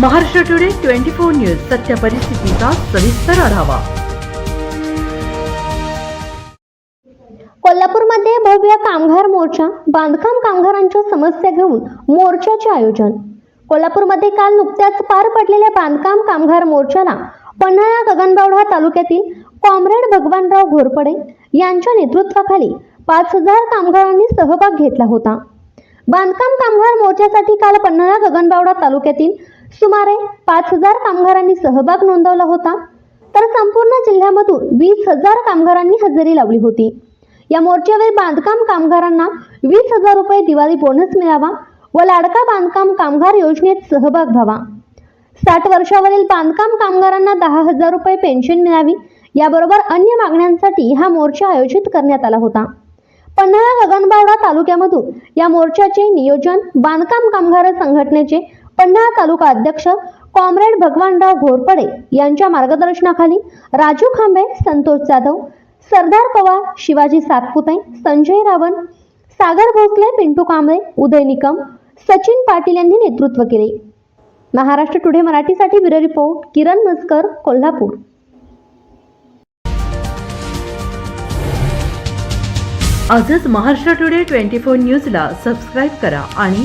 Maharashtra today twenty four news सत्य परिस्थितीचा सविस्तर आढावा. कोल्हापूरमध्ये भव्य कामगार मोर्चा बांधकाम कामगारांच्या समस्या घेऊन मोर्चाचे आयोजन. कोल्हापूरमध्ये काल नुकत्याच पार पडलेल्या बांधकाम कामगार मोर्चाला पन्हाळा गगनबावडा तालुक्यातील कॉम्रेड भगवानराव घोरपडे यांच्या नेतृत्वाखाली पाच हजार कामगारांनी सहभाग घेतला होता. बांधकाम कामगार मोर्चासाठी काल पन्हाळा गगनबावडा तालुक्यातील सुमारे पाच हजार कामगारांनी सहभाग नोंदवला होता तर संपूर्ण जिल्ह्यामधून वीस हजार कामगारांनी हजेरी लावली होती. या मोर्चावेळी बांधकाम कामगारांना वीस हजार रुपये दिवाळी बोनस मिळावा व लाडका बांधकाम कामगार योजनेत सहभाग व्हावा. साठ वर्षावरील बांधकाम कामगारांना दहा हजार रुपये पेन्शन मिळावी याबरोबर अन्य मागण्यांसाठी हा मोर्चा आयोजित करण्यात आला होता. पन्हाळा गगनबावडा तालुक्यामधून या मोर्चाचे नियोजन बांधकाम कामगार संघटनेचे पन्हाळा तालुका अध्यक्ष कॉम्रेड भगवानराव घोरपडे यांच्या मार्गदर्शनाखाली राजू खांबे संतोष जाधव सरदार पवार शिवाजी सातपुते संजय रावण सागर भोसले पिंटू कांबळे उदय निकम सचिन पाटील यांनी नेतृत्व केले. महाराष्ट्र टुडे मराठीसाठी ब्युरो रिपोर्ट किरण मस्कर कोल्हापूर. आजच महाराष्ट्र टुडे ट्वेंटी फोर न्यूजला सबस्क्राईब करा आणि